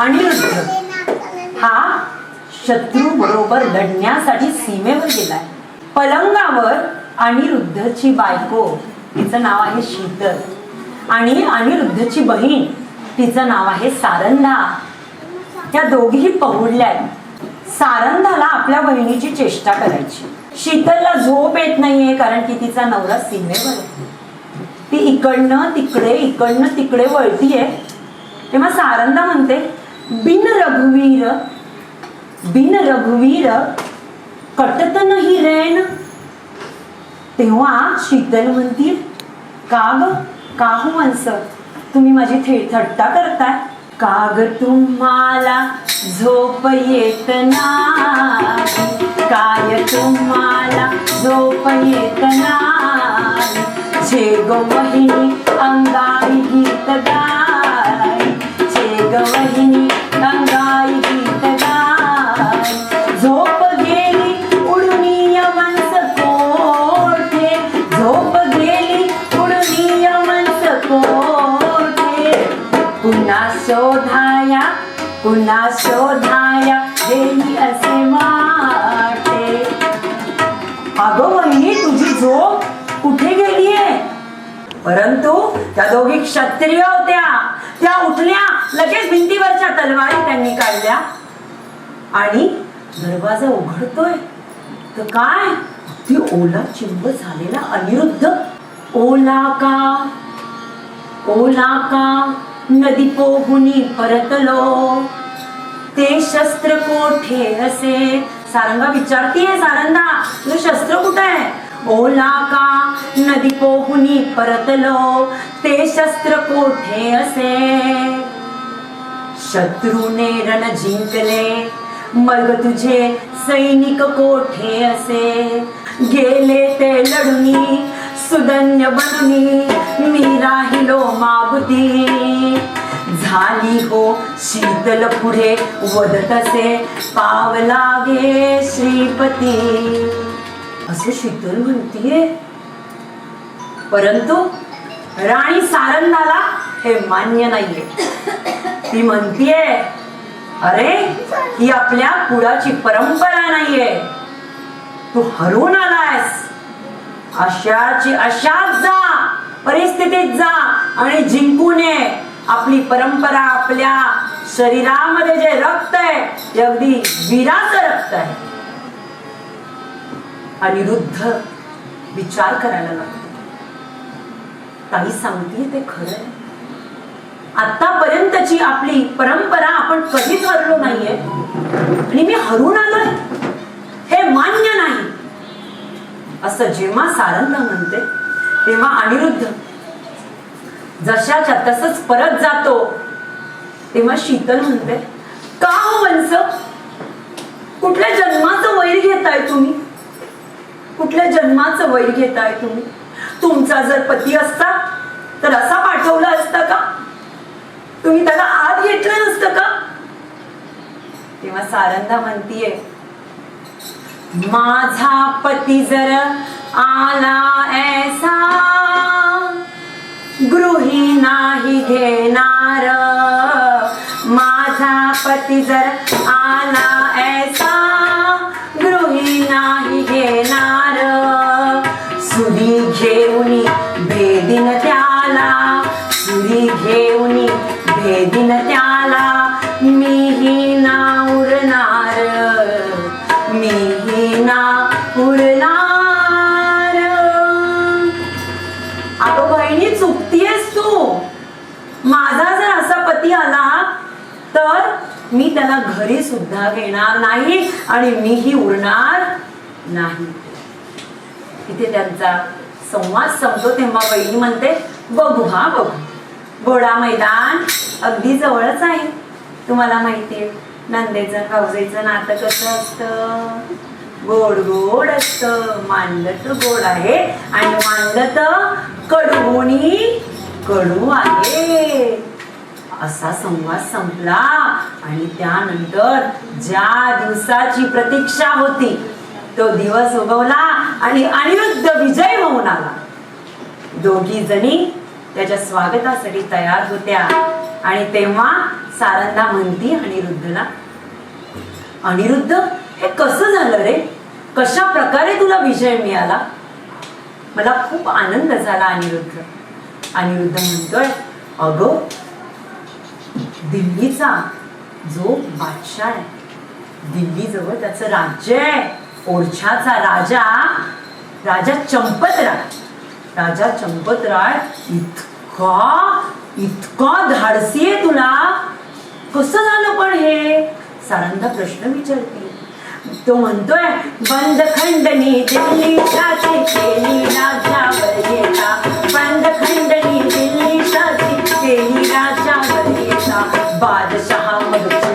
अनिरुद्ध हा? शत्रू बरोबर लढण्यासाठी सीमेवर गेलाय. पलंगावर अनिरुद्धची बायको. तिचं नाव आहे शीतल. आणि अनिरुद्धची बहीण. तिचं नाव आहे सारंधा त्या दोघीही पहुडल्या सारंधाला आपल्या बहिणीची चेष्टा करायची. शीतलला झोप येत नाहीये कारण की तिचा नवरा सीमेवर ती इकडनं तिकडे इकडनं तिकडे वळतीये. तेव्हा सारंदा म्हणते बिन रघुवीर बिन रघुवीर कटत नाही रेन. तेव्हा शीतल म्हणतील का ग? का हो माणस? तुम्ही माझी थे थट्टा करताय. का ग तुम्हाला झोप येत नाही? काय तुम्हाला झोप येत नाही? छे गो वहिनी अंगाई गीत गाय. छे ग क्षत्रिय होत्या. त्या उठल्या लगेच भिंतीवरच्या तलवारी त्यांनी काढल्या. आणि दरवाजा उघडतोय. तर काय? ती ओला चिंब झालेला अनिरुद्ध. ओला का? ओला का? नदी पोहुनी परतलो. ते शस्त्र कोठे असे सारंगा विचारतीये सारंगा तुझं शस्त्र कुठे आहे? ओला का? नदी पोहुनी परतलो. ते शस्त्र कोठे असे? शत्रूने रण जिंकले. मग तुझे सैनिक कोठे असे? गेले ते लढुनी सुदन्य बननी. मी राहिलो मागुती. झाली हो शीतल पुढे वदत असे. पावलागे श्रीपती. असे शीतल म्हणतीये. परंतु राणी सारंगाला हे मान्य नाहीये. ती म्हणतीये अरे ही आपल्या कुळाची परंपरा नाहीये. तू हरून आलायस. अशाची अशाच जा परिस्थितीत जा आणि जिंकून ये. आपली परंपरा आपल्या शरीरामध्ये जे रक्त आहे ते अगदी वीराचं रक्त आहे. अनिरुद्ध विचार करायला लागतो ताई सांगते ते खरं आहे आतापर्यंतची आपली परंपरा आपण कधीच हरलो नाहीये. आणि मी हरून आलोय. हे मान्य नाही. असं जेव्हा सारंग म्हणते तेव्हा अनिरुद्ध जशाच्या तसच परत जातो. तेव्हा शीतल म्हणते का हो वंश कुठल्या जन्माचं वैर घेताय तुम्ही? कुठल्या जन्माचं वैर घेताय तुम्ही? तुमचा जर पती असता तर असा पाठवला असता का? तुम्ही त्याला आत घेतलं नसतं का? तेव्हा सारंदा म्हणतीये माझा पती जर आला ऐसा गृही नाही घेणार. माझा पती जर आला मी त्याला घरी सुद्धा घेणार नाही आणि मीही उरणार नाही. इथे त्यांचा संवाद संपतो तेव्हा बहिणी म्हणते बघू हा बघू. घोडा मैदान अगदी जवळच आहे. तुम्हाला माहितीये नंदेचं खावजेचं नातं कसं असतं? गोड गोड असत. मांडत गोड आहे आणि मांडत कडवोनी कडू आहे. असा संवाद संपला आणि त्यानंतर ज्या दिवसाची प्रतीक्षा होती तो दिवस उगवला आणि अनिरुद्ध विजय होऊन आला. दोघी जणी त्याच्या स्वागतासाठी तयार होत्या आणि तेव्हा सारंदा म्हणती अनिरुद्धला अनिरुद्ध हे कसं झालं रे? कशा प्रकारे तुला विजय मिळाला? मला खूप आनंद झाला अनिरुद्ध. अनिरुद्ध म्हणतोय अगं दिल्लीचा जो बादशाह आहे. दिल्लीजवळ त्याचं राज्य आहे. ओरछाचा राजा राजा चंपतराय. राजा चंपतराय इतका इतका धाडसी आहे तुला. कसं झालं पण हे? सारंगा प्रश्न विचारते. तो म्हणतोय बंद खंडणी दिल्ली शाची केली राजावर येता बंद खंडणी दिल्ली शाची केली राजा येता बादशहा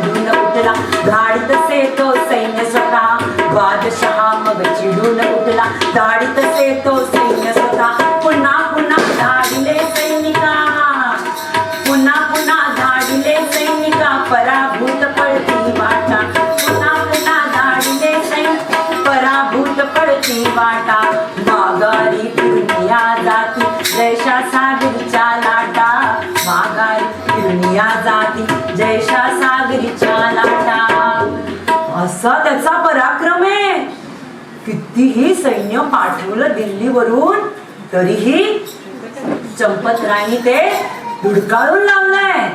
कितीही सैन्य पाठवलं दिल्लीवरून तरीही चंपतरायनी ते धुडकाळून लावलंय.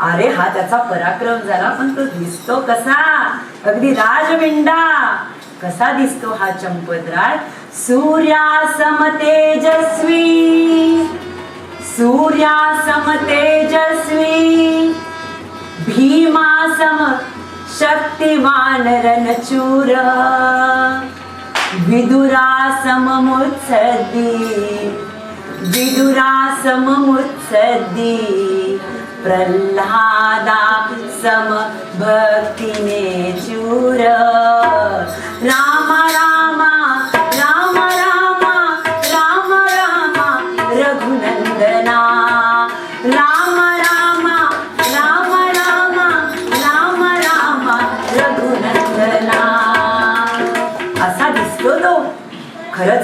अरे हा त्याचा पराक्रम झाला पण तो दिसतो कसा? अगदी राजविंडा कसा दिसतो हा चंपतराय सूर्यासम तेजस्वी. सूर्यासम तेजस्वी. भीमासम शक्तिमान रणचूर. विदुरासममुत्सद्दी विदुरासममुत्सद्दी प्रल्हादा सम भक्तिने चूर। राम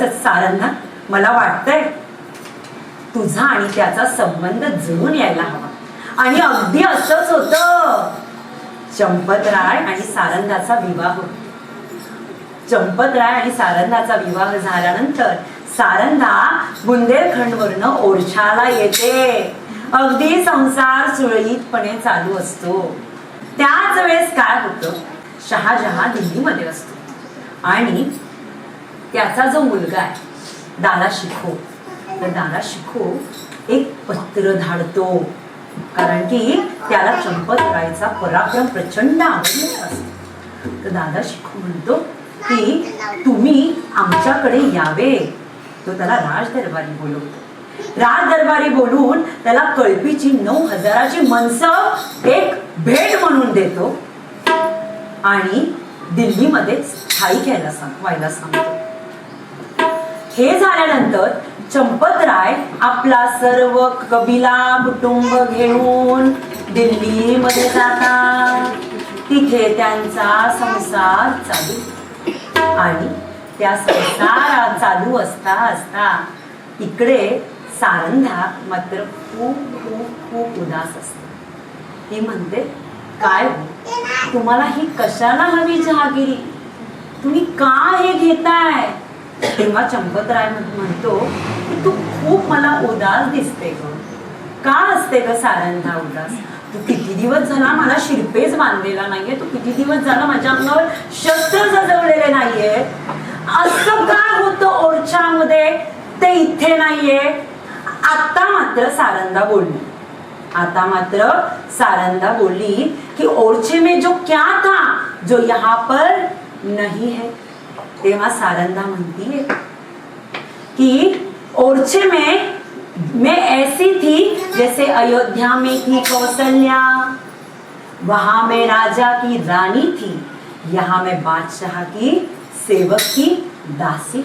खरंच सारंगा मला वाटतंय तुझा आणि त्याचा संबंध जुळून यायला हवा. आणि अगदी असंच होत. चंपतराय आणि सारंगाचा विवाह. चंपतराय आणि सारंगाचा विवाह झाल्यानंतर सारंगा बुंदेलखंडवरनं ओरछाला येते. अगदी संसार सुरळीतपणे चालू असतो. त्याच वेळेस काय होतं? शहाजहा दिल्लीमध्ये असतो. आणि त्याचा जो मुलगा आहे. दादा शिखो तर दादा शिखो एक पत्र धाडतो. कारण की त्याला चंपतरायचा पराक्रम प्रचंड आवडलेला असतो. तर दादा शिखो म्हणतो की तुम्ही आमच्याकडे यावे. तो त्याला राज दरबारी बोलवतो. राज दरबारी बोलून त्याला कळपीची नऊ हजाराची मनस एक भेट म्हणून देतो. आणि दिल्लीमध्ये स्थायी घ्यायला सांग व्हायला सांगतो. हे झाल्यानंतर चंपतराय आपला सर्व कबिला कुटुंब घेऊन दिल्लीमध्ये जातात. तिथे त्यांचा संसार चालू. आणि त्या संसारात चालू असता असता इकडे सारंधा मात्र खूप खूप खूप उदास असते. ती म्हणते काय हो? तुम्हाला ही कशाला हवी जहागिरी? तुम्ही का हे घेताय? तेव्हा चंपतराय म्हणतो की तू खूप मला उदास दिसते ग. का असते ग सारंधा उदास? तू किती दिवस झाला मला शिरपेच बांधलेला नाहीये? तू किती दिवस झाला माझ्या अंगावर शस्त्र सजवलेले नाहीये? असं काय होतं ओरछामध्ये? ते इथे नाहीये. आता मात्र सारंदा बोलली. आता मात्र सारंदा बोलली कि ओरछे में जो क्या था जो यहाँ पर नहीं है. तेव्हा सारंदा म्हणती की कि ओरछे में मैं ऐसी थी जैसे अयोध्या में थी कौशल्या वहां मैं राजा की रानी थी यहाँ मैं बादशाह की सेवक की दासी।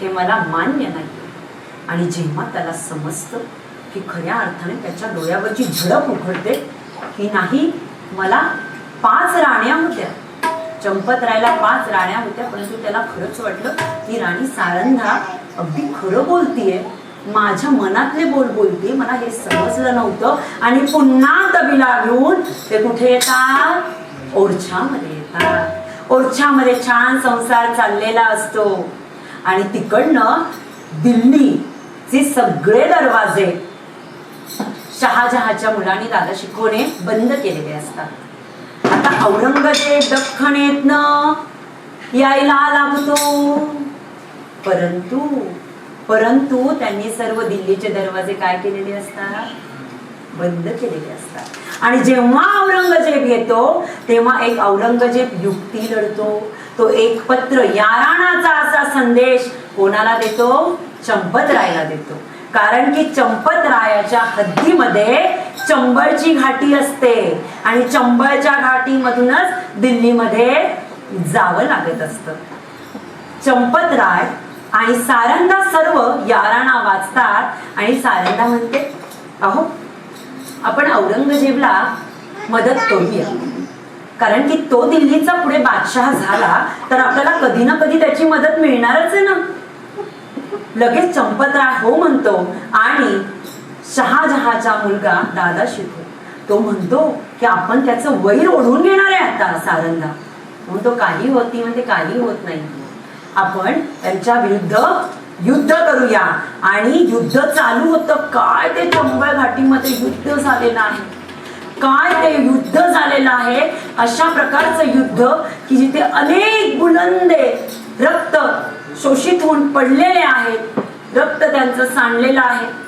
हे मला मान्य नाही. आणि जेव्हा त्याला समजतं की खऱ्या अर्थाने त्याच्या डोळ्यावरची झडप उघडते की नाही मला पाच राण्या होत्या. चंपतरायला पाच राण्या होत्या परंतु त्याला खरंच वाटलं की राणी सारंधा अगदी खरं बोलतीये. माझ्या मनातले बोल बोलते मला हे समजलं नव्हतं. आणि पुन्हा तबीला घेऊन ते कुठे येतात? ओरछामध्ये येतात. ओरछामध्ये छान संसार चाललेला असतो. आणि तिकडनं दिल्ली जे सगळे दरवाजे शहाजहाच्या मुलांनी दादा शिकवणे बंद केलेले असतात. आता औरंगजेब दख्खनेतनं यायला लागतो. परंतु परंतु त्यांनी सर्व दिल्लीचे दरवाजे काय केलेले असतात? बंद केलेले असतात. आणि जेव्हा औरंगजेब येतो तेव्हा एक औरंगजेब युक्ती लढतो. तो एक पत्र याराणाचा असा संदेश कोणाला देतो? चंपतरायला देतो. कारण की चंपतरायाच्या हद्दीमध्ये चंबळची घाटी असते. आणि चंबळच्या घाटीमधूनच दिल्लीमध्ये जावं लागत असतं. चंपतराय आणि सारंगा सर्व याराणा वाचतात. आणि सारंगा म्हणते अहो आपण औरंगजेबला मदत करूया. कारण की तो दिल्लीचा पुढे बादशाह झाला तर आपल्याला कधी ना कधी त्याची मदत मिळणारच आहे ना. लगेच चंपतराय हो म्हणतो आणि शहाजहाचा मुलगा दादा शिकू तो म्हणतो की आपण त्याचं वैर ओढून घेणार आहे आता सारंगा. म्हणतो काही होती म्हणते काही होत नाही. आपण त्यांच्या विरुद्ध युद्ध करूया. आणि युद्ध चालू होतं काय ते चंबळ घाटीमध्ये युद्ध झालेलं आहे? काय ते युद्ध झालेलं आहे? अशा प्रकारचं युद्ध की जिथे अनेक बुलंदे रक्त शोषित होऊन पडलेले आहेत. रक्त त्यांचं सांडलेलं आहे.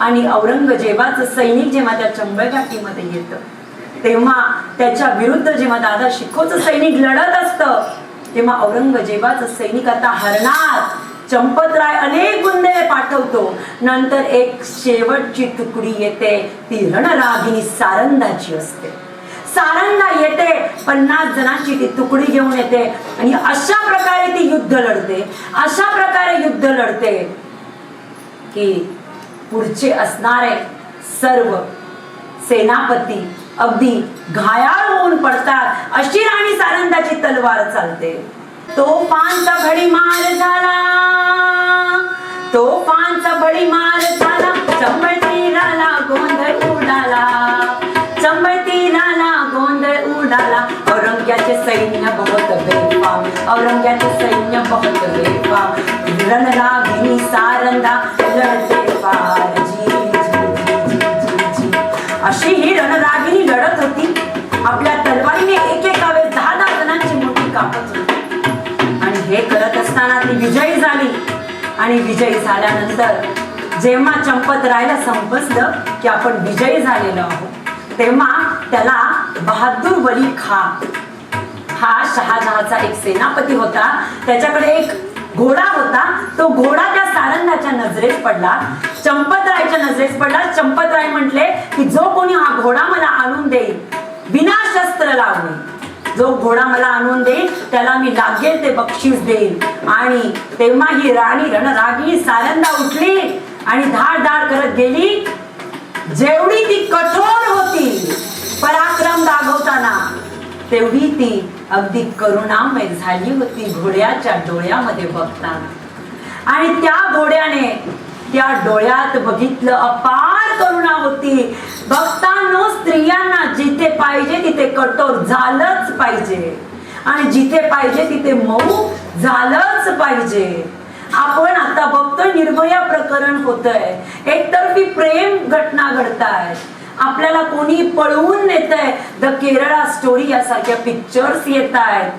आणि औरंगजेबाचं सैनिक जेव्हा त्या चंबळ घाटीमध्ये येतं तेव्हा त्याच्या विरुद्ध जेव्हा दादा शिखोचं सैनिक लढत असतं तेव्हा औरंगजेबाचं सैनिक आता हरणार. चंपतराय अनेक गुंडे पाठवतो. नंतर एक शेवटची तुकडी येते ती रणरागिनी सारंदाची असते. सारंगा येते पन्नास जणांची ती तुकडी घेऊन येते आणि अशा प्रकारे ती युद्ध लढते अशा प्रकारे युद्ध लढते की पुढचे असणारे सर्व सेनापती अगदी घायाळ होऊन पडतात. अशी राणी सारंदाची तलवार चालते. तो पानचा भडी मार झाला. तो पानचा भडी मार झाला. चंबळ तीराला गोंधळ उडाला. चंबळ तीराला गोंधळ उडाला. औरंग्याचे सैन्य बहुत बेफाम. औरंग्याचे सैन्य बहुत बेफाम. रणरागिनी सारंदा लढते. अशी ही रणरागिणी लढत होती. आपल्या तलवारीने एकेका वेळेस दहा दहा जणांची मोठी कापत होती. आणि हे करत असताना ती विजयी झाली. आणि विजयी झाल्यानंतर जेव्हा चंपत रायला समजलं की आपण विजयी झालेलो आहोत तेव्हा त्याला बहादूर वली खा. हा शहाजहाचा एक सेनापती होता. त्याच्याकडे एक घोडा होता तो घोडा त्या सारंगाच्या नजरेस पडला. चंपतरायच्या नजरेस पडला. चंपतराय म्हटले की जो कोणी हा घोडा मला आणून देईल विना शस्त्र लावणे जो घोडा मला आणून देईल त्याला मी लागेल ते बक्षीस देईल. आणि तेव्हा ही राणी रणरागिणी सारंगा उठली आणि धाड धाड करत गेली. जेवढी ती कठोर होती पराक्रम दाखवताना तेवढी ती अगदी करुणामय झाली होती घोड्याच्या डोळ्यामध्ये बघताना. आणि त्या घोड्याने त्या डोळ्यात बघितलं अपार करुणा होती. बघताना स्त्रियांना जिथे पाहिजे तिथे कठोर झालंच पाहिजे. आणि जिथे पाहिजे तिथे मऊ झालंच पाहिजे. आपण आता बघतोय निर्भया प्रकरण होतंय. एकतर्फी प्रेम घटना घडतायत. आपल्याला कोणी पळवून नेत आहे द केरळा स्टोरी यासारख्या पिक्चर्स येत आहेत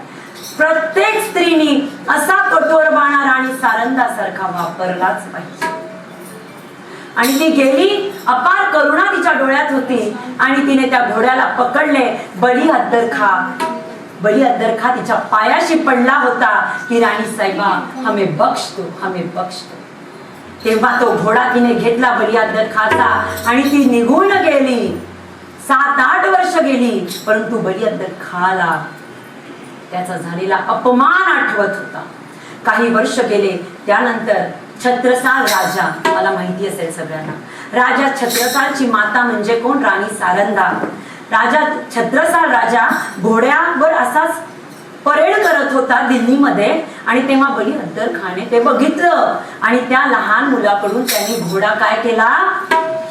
प्रत्येक स्त्रीनी असा कठोर बाणा राणी सारंदासारखा वापरलाच पाहिजे. आणि ती गेली अपार करुणा तिच्या डोळ्यात होती आणि तिने त्या घोड्याला पकडले. बली अद्दर खा. बली अद्दर खा. तिच्या पायाशी पडला होता की राणी साहेबा हमे बक्ष दो हमे बक्ष दो. तेव्हा तो घोडा तिने घेतला बलियादर खाचा आणि ती निघून गेली. सात आठ वर्ष गेली परंतु बलियादर खाला. त्याचा झालेला अपमान आठवत होता. काही वर्ष गेले त्यानंतर छत्रसाल राजा मला माहिती असेल सगळ्यांना. राजा छत्रसालची माता म्हणजे कोण? राणी सारंदा राजा छत्रसाल राजा घोड्यावर असाच परेड करत होता दिल्लीमध्ये. आणि तेव्हा बली हद्दर खाने ते बघितलं. आणि त्या लहान मुलाकडून त्यांनी घोडा काय केला?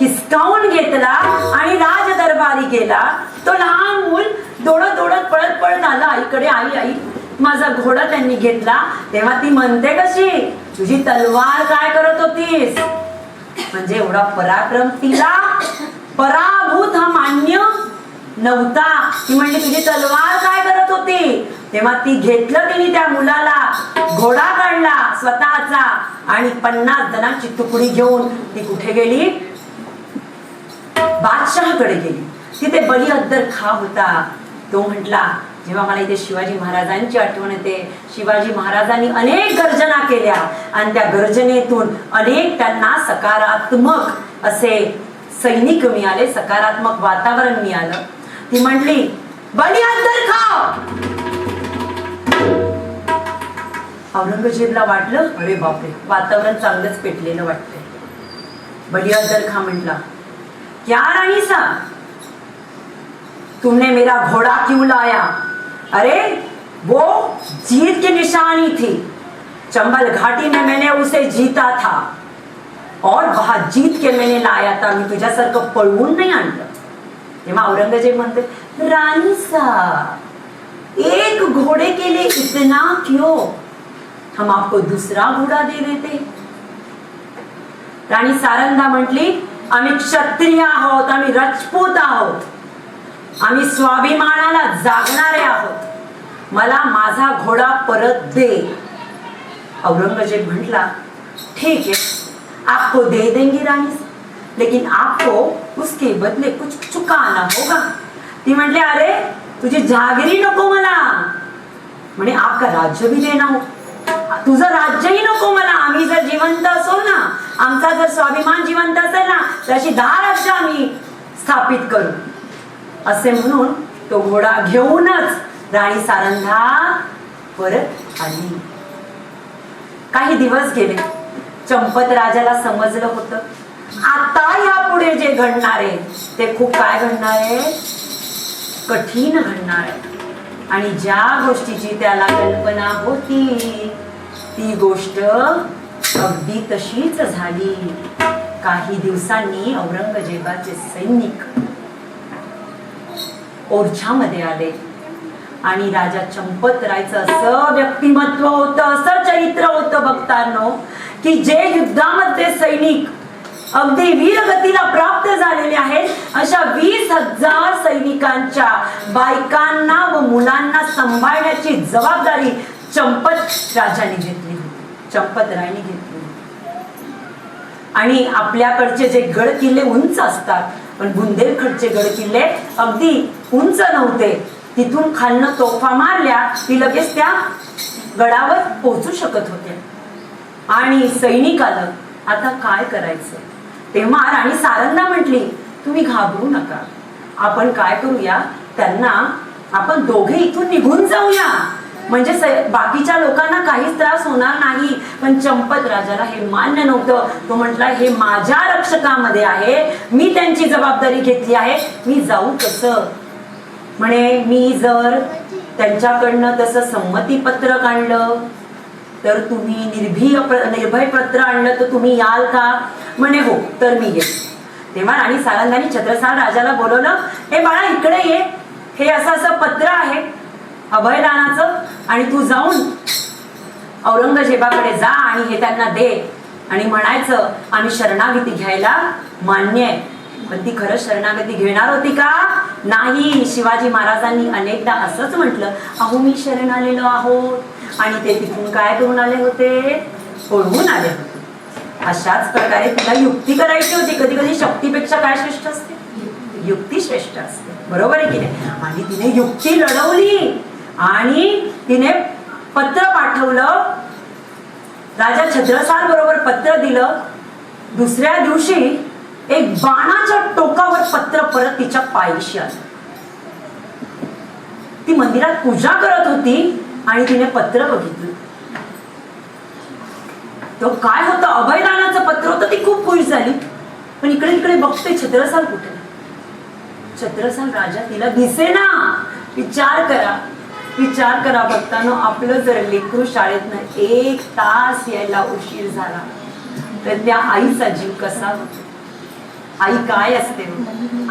हिसकावून घेतला आणि राज दरबारी गेला तो लहान मूल दोडत दोडत पळत पळत आला. आईकडे आई आई माझा घोडा त्यांनी घेतला. तेव्हा ती म्हणते कशी तुझी तलवार काय करत होतीस? म्हणजे एवढा पराक्रम तिला. पराभूत हा मान्य नव्हता. ती म्हणजे तुझी तलवार काय करत होती? तेव्हा ती घेतलं तिने त्या मुलाला. घोडा काढला स्वतःचा आणि पन्नास जणांची तुकडी घेऊन ती कुठे गेली? बादशहाकडे गेली. तिथे बली अद्दर खा होता. तो म्हटला जेव्हा मला इथे शिवाजी महाराजांची आठवण येते शिवाजी महाराजांनी अनेक गर्जना केल्या आणि त्या गर्जनेतून अनेक त्यांना सकारात्मक असे सैनिक मिळाले सकारात्मक वातावरण मिळालं. ती म्हटली बली अद्दर खाव औरंगजेबला वाटलं अरे बापरे वातावरण चांगलंच पेटलेलं वाटतंय. बली खा म्हटला क्या राणी सा तुमने मेरा घोड़ा क्यों लाया? अरे वो जीत की निशानी थी। चंबल घाटी में मैंने उसे जीता था और वहां जीत के मैंने लाया था। मी तुझ्यासारखं पळवून नाही आणलं तेव्हा औरंगजेब म्हणते रानी सा एक घोड़े के लिए इतना क्यों? हम आपको दुसरा घोडा दे देते. राणी सारंदा म्हटली आम्ही क्षत्रिय आहोत आम्ही रजपूत आहोत. आम्ही स्वाभिमानाला जागणारे आहोत. मला माझा घोडा परत दे. औरंगजेब म्हटला ठीक है आपको दे देंगे रानी लेकिन आपको उसके बदले कुछ चुकाना होगा। ती म्हटले अरे तुझी जागिरी नको मला. म्हणे आपका राज्य भी देना हो। तुझं राज्यही नको मला. आम्ही जर जिवंत असो ना आमचा जर स्वाभिमान जिवंत असेल ना तर अशी दहा राज्य आम्ही स्थापित करू. असे म्हणून तो घोडा घेऊनच राणी सारंधा परत आली. काही दिवस गेले. चंपत राजाला समजलं होतं. आता यापुढे जे घडणार आहे ते खूप काय घडणार आहे? कठीण घडणार आहे. आणि ज्या गोष्टीची त्याला कल्पना होती ती गोष्ट अगदी तशीच झाली. काही दिवसांनी औरंगजेबाचे सैनिक ओरछामध्ये आले. आणि राजा चंपत रायचं असं व्यक्तिमत्व होतं असं चरित्र होतं बघतानो की जे युद्धामध्ये सैनिक अगदी वीरगतीला प्राप्त झालेले आहेत अशा वीस हजार सैनिकांच्या बायकांना व मुलांना सांभाळण्याची जबाबदारी चंपत राजाने घेतली होती. चंपत रायने घेतली होती. आणि आपल्याकडचे जे गड किल्ले उंच असतात पण बुंदेलखडचे गड किल्ले अगदी उंच नव्हते. तिथून खालनं तोफा मारल्या ती लगेच त्या गडावर पोहोचू शकत होते आणि सैनिक आलं आता काय करायचं तेव्हा राणी सारंगना म्हटली तुम्ही घाबरू नका. आपण काय करूया? त्यांना आपण दोघे इथून निघून जाऊया. म्हणजे बाकीच्या लोकांना काहीच त्रास होणार नाही. पण चंपत राजाला हे मान्य नव्हतं. तो म्हटला हे माझ्या रक्षकामध्ये आहे. मी त्यांची जबाबदारी घेतली आहे. मी जाऊ कस म्हणे मी जर त्यांच्याकडनं तसं संमती पत्रक आणलं तर तुम्ही निर्भीय निर्भय पत्र आणलं तर तुम्ही याल का? म्हणे हो तर मी येईल तेव्हा राणी सारंगाने छत्रसाल राजाला बोलवलं हे बाळा इकडे ये. हे असं असं पत्र आहे अभयदानाचं आणि तू जाऊन औरंगजेबाकडे जा आणि हे त्यांना दे. आणि म्हणायचं आम्ही शरणागती घ्यायला मान्य आहे. पण ती खरंच शरणागती घेणार होती का? नाही. शिवाजी महाराजांनी अनेकदा असंच म्हटलं अहो मी शरण आलेलो आहोत. आणि ते तिथून काय करून आले होते? पळवून आले होते. अशाच प्रकारे तिला युक्ती करायची होती. कधी कधी शक्तीपेक्षा काय श्रेष्ठ असते? युक्ती श्रेष्ठ असते. बरोबर आहे की नाही? आणि तिने युक्ती लढवली. आणि तिने पत्र पाठवलं. राजा छत्रसाल बरोबर पत्र दिलं. दुसऱ्या दिवशी एक बाणाच्या टोकावर पत्र परत तिच्या पायीशी आलं. ती मंदिरात पूजा करत होती आणि तिने पत्र बघितलं. तो काय होतं? अभयदानाचं पत्र होतं ती खूप खुश झाली. पण इकडे इकडे बघते छत्रसाल कुठे? छत्रसाल राजा तिला दिसेना. विचार करा. विचार करा बघताना आपलं जर लेकरू शाळेतनं एक तास यायला उशीर झाला तर त्या आईचा जीव कसा होतो? आई काय असते?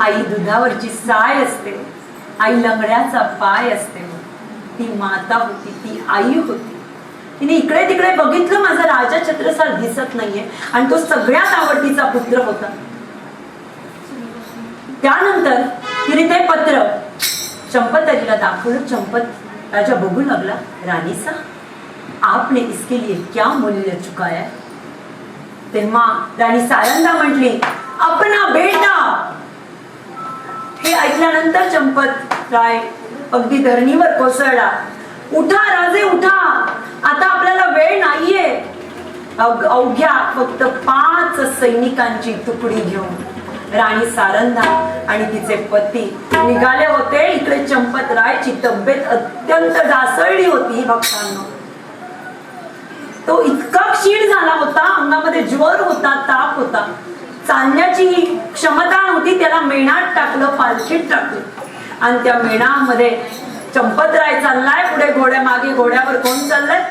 आई दुधावरची साय असते. आई लंगड्याचा पाय असते. ती माता होती ती आई होती. तिने इकडे तिकडे बघितलं माझा राजा छत्रसाल दिसत नाहीये आणि तो सगळ्यात आवडतीचा पुत्र होता. त्यानंतर तिने ते पत्र चंपतरीला दाखवलं. चंपत राजा बघू लागला राणीसा आपने इसके लिए क्या मूल्य चुकाया तेव्हा राणी सारंगा म्हटली अपना बेटा. हे ऐकल्यानंतर चंपत राय अगदी धरणीवर कोसळला. उठा राजे उठा. आता आपल्याला वेळ नाहीये. अवघ्या फक्त पाच सैनिकांची तुकडी घेऊन राणी सारंधा आणि तिचे पती निघाले होते. इकडे चंपत रायची तब्येत अत्यंत ढासळली होती भक्तांना. तो इतका क्षीण झाला होता अंगामध्ये ज्वर होता ताप होता. चालण्याची ही क्षमता नव्हती त्याला मेणात टाकलं पालखीत टाकलं. आणि त्या मेणामध्ये चंपतराय चाललाय पुढे घोड्या मागे घोड्यावर कोण चाललंय?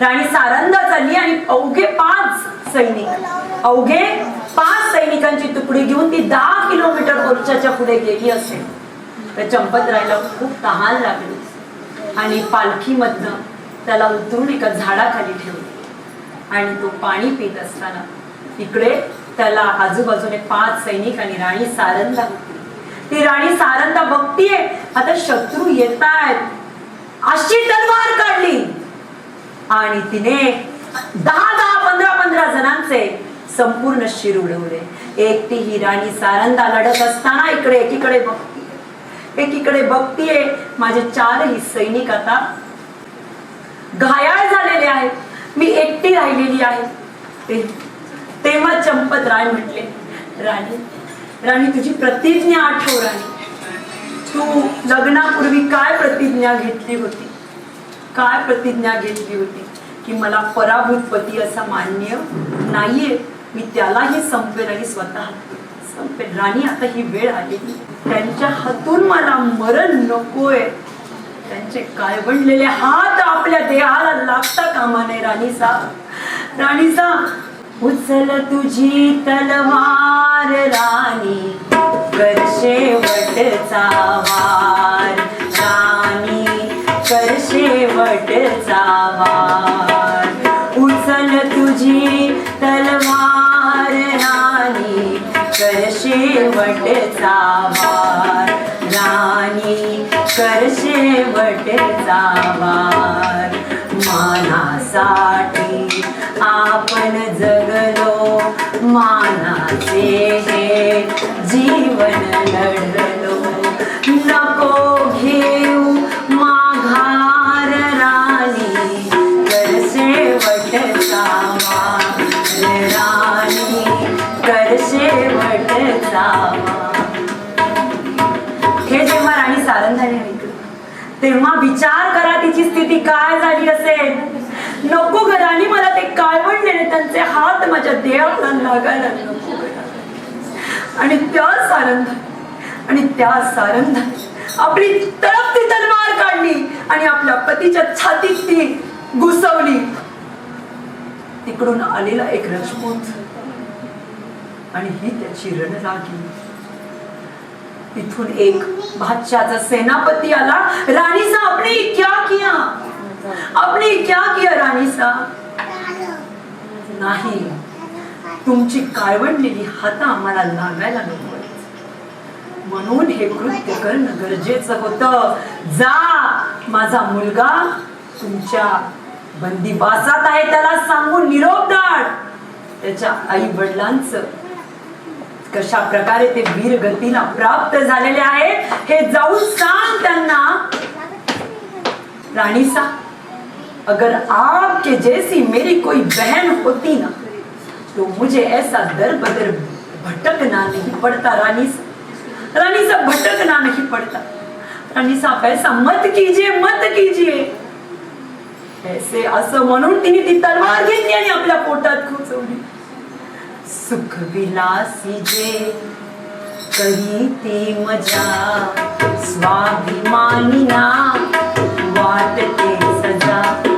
राणी सारंदा चालली आणि अवघे पाच सैनिक. अवघे पाच सैनिकांची तुकडी घेऊन ती दहा किलोमीटर ओरच्याच्या पुढे गेली असेल. तर चंपतरायला खूप तहान लागली. आणि पालखीमधनं त्याला उतरून एका झाडाखाली ठेवले. आणि तो पाणी पित असताना इकडे त्याला आजूबाजूने पाच सैनिक आणि राणी सारंदा होती. ती राणी सारंदा बघतीये आता शत्रू येत आहेत अशी तलवार काढली. आणि तिने दहा दहा पंधरा पंधरा जणांचे संपूर्ण शिर उडवले. एकटी ही राणी सारंदा लढत असताना इकडे एकीकडे बघतीये. एकीकडे बघतीये माझे चारही सैनिक आता घायाळ झालेले आहेत. मी एकटी राहिलेली आहे. ते तेव्हा चंपत राय म्हटले राणी राणी तुझी प्रतिज्ञा आठव राणी. तू लग्नापूर्वी काय प्रतिज्ञा घेतली होती? काय प्रतिज्ञा घेतली होती? की मला पराभूत पती असा मान्य नाहीये. मी त्यालाही संपेल आणि स्वतः संपेल राणी आता ही वेळ आलेली. त्यांच्या हातून मला मरण नकोय. त्यांचे काळवंडलेले हात आपल्या देहाला लागता कामा नये राणीसा. राणीसा उचल तुझी तलवार राणी. कर शेवटचा वार. राणी कर शेवटचा वार. उचल तुझी तलवार राणी. कर शेवटचा वार. राणी कर शेवटचा जावार. मानासाठी आपण जगलो मानाचे हे जीवन लढलो. नको घे सारंगाने ऐकलं. तेव्हा विचार करा तिची स्थिती काय झाली असेल. नको घराने मला ते काळवण नेले त्यांचे हात माझ्या देहाला लागायला आणि त्या सारंगा आणि त्या सारंगा आपली तळपती तलवार काढली आणि आपल्या पतीच्या छातीत ती घुसवली. तिकडून आलेला एक रजपूत. आणि ही त्याची रणरागी तिथून एक बादशाहचा सेनापती आला. राणी सा आपने क्या किया? आपने क्या किया राणीसा? नाही. तुमची काळवंडलेली हात आम्हाला लागायला नको. म्हणून हे कृत्य करणं गरजेचं होतं. जा माझा मुलगा तुमच्या बंदीवासात आहे त्याला सांगून निरोप दाट त्याच्या आई वडिलांचं कशा प्रकारे ते वीर गतीला प्राप्त झालेले आहे हे जाऊन सांग त्यांना. राणी सा अगर आपके जैसी मेरी कोई बहन होती ना तो मुझे ऐसा दर बदर भटकना नहीं पड़ता रानी सा। रानी सा भटकना नहीं पड़ता। रानी साहब ऐसा मत कीजिए मत कीजिए। ऐसे असं म्हणून तिने ती तलवार घेतली आणि आपल्या पोटात खुचवली. सुख विलासी जे करी ते मजा स्वाभिमानिना वाटते सजा.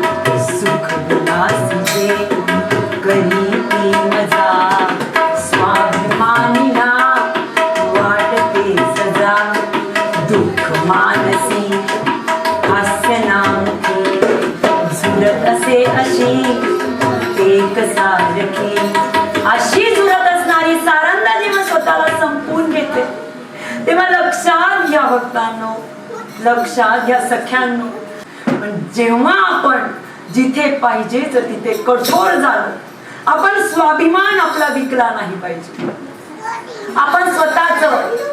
भक्तांनो लक्षात घ्या सख्यांनो. पण जेव्हा आपण जिथे पाहिजे तर तिथे कठोर झालो. आपण स्वाभिमान आपला विकला नाही पाहिजे. आपण स्वतःच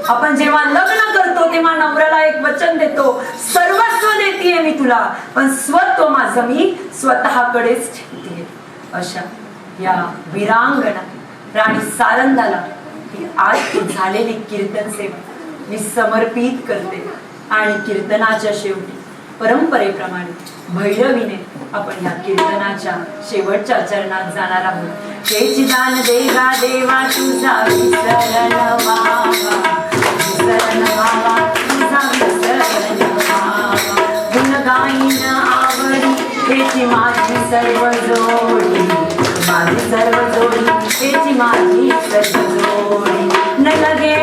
आपण जेव्हा लग्न करतो तेव्हा नवऱ्याला एक वचन देतो सर्वस्व देते मी तुला पण स्वत्व माझं मी स्वतःकडेच ठेवते अशा या विरांगणा राणी सारंदाला ही आज झालेली कीर्तन सेवा मी समर्पित करते आणि कीर्तनाच्या शेवटी परंपरेप्रमाणे भैरवीने आपण या कीर्तनाच्या शेवटच्या चरणात जाणार आहोत. हे चिदान देवा देवा तुझा विसरण विसरण तुझा विसरण व्हावा. गुण गाईन आवडी हेची माझी सर्व जोडी. माझी सर्व जोडी हेची माझी सर्व जोडी. न लगे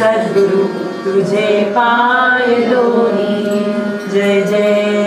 सद्गुरु तुझे पाय दोन्ही जय जय